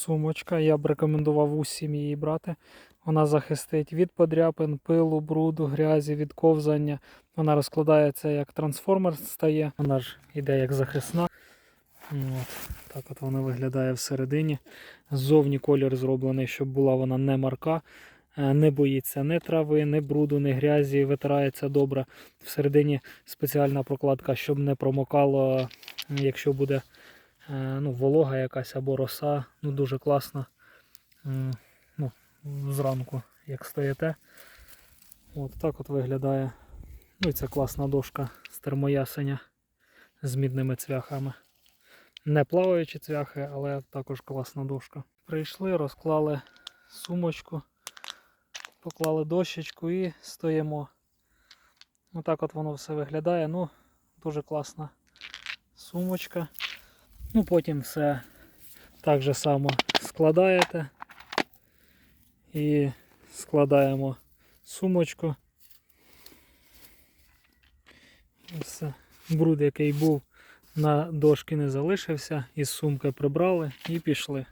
Сумочка, я б рекомендував усім її брати. Вона захистить від подряпин, пилу, бруду, грязі, від ковзання. Вона розкладається як трансформер стає. Вона ж іде як захисна. От. Так от вона виглядає всередині. Ззовні колір зроблений, щоб була вона не марка. Е, Не боїться ні трави, ні бруду, ні грязі, витирається добре. Всередині спеціальна прокладка, щоб не промокало, якщо буде ну, волога якась або роса. Ну, дуже класно. Ну, зранку, як стоїте. От так от виглядає. Ну і це класна дошка з термоясеня з мідними цвяхами. Не плаваючі цвяхи, але також класна дошка. Прийшли, розклали сумочку, поклали дощечку і стоїмо. Отак от воно все виглядає. Ну, дуже класна сумочка. Ну, потім все так же само складаєте і складаємо сумочку. Все. Бруд, який був на дошки, не залишився, із сумки прибрали і пішли.